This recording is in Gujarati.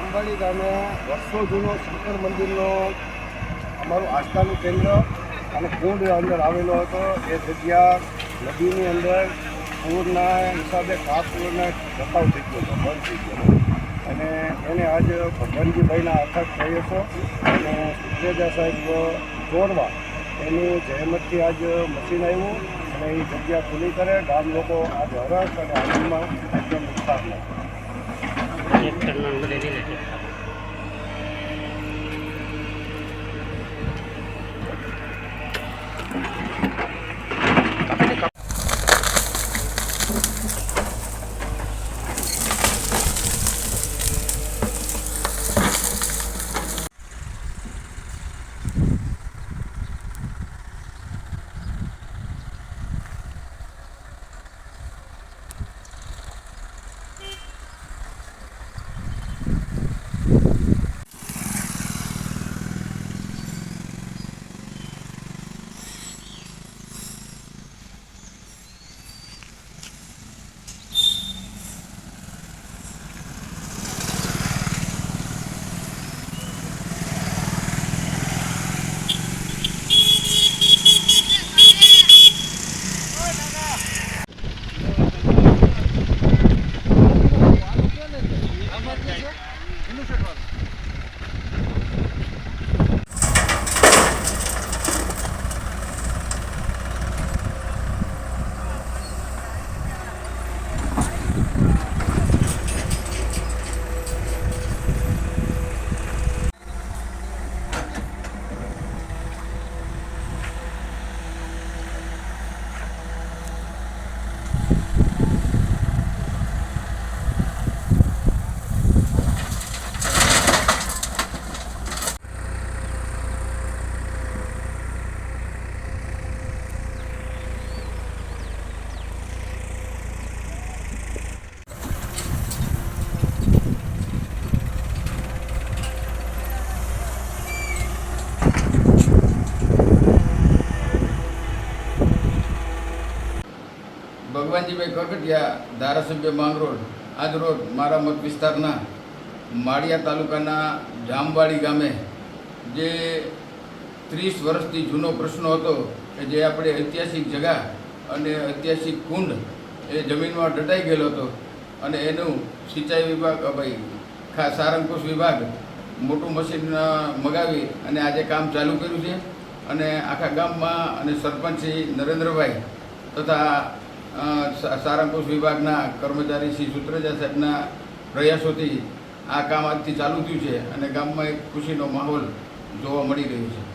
વર્ષો જૂનો શંકર મંદિરનો અમારું આસ્થાનું કેન્દ્ર અને કુંડ અંદર આવેલો હતો. એ જગ્યા નદીની અંદર પૂરના હિસાબે કાપૂરના ટકાવ થઈ ગયો હતો, બંધ થઈ ગયો અને એને આજ ભગવાનજીભાઈના અથક પ્રયાસો અને સુત્રેજા સાહેબ જોડવા એની જહેમતથી આજ મશીન આવ્યું અને એ જગ્યા ખુલ્લી કરે. ગામ લોકો આજ હરસ અને આનંદમાં એકદમ เห็ดกันมันไม่ได้ที่แหละ ભગવાનજીભાઈ કકટિયા ધારાસભ્ય માંગરોળ. આજ રોજ મારા મત વિસ્તારના માળિયા તાલુકાના જામવાડી ગામે જે ત્રીસ વર્ષથી જૂનો પ્રશ્ન હતો કે જે આપણે ઐતિહાસિક જગા અને ઐતિહાસિક કુંડ એ જમીનમાં ઢટાઈ ગયેલો હતો અને એનું સિંચાઈ વિભાગ ભાઈ ખાસ સારંગપુર વિભાગ મોટું મશીન મગાવી અને આજે કામ ચાલુ કર્યું છે. અને આખા ગામમાં અને સરપંચ શ્રી નરેન્દ્રભાઈ તથા સારંગપુર વિભાગના કર્મચારી શ્રી સુત્રેજા સાહેબના પ્રયાસોથી આ કામ આજથી ચાલુ થયું છે અને ગામમાં એક ખુશીનો માહોલ જોવા મળી રહ્યો છે.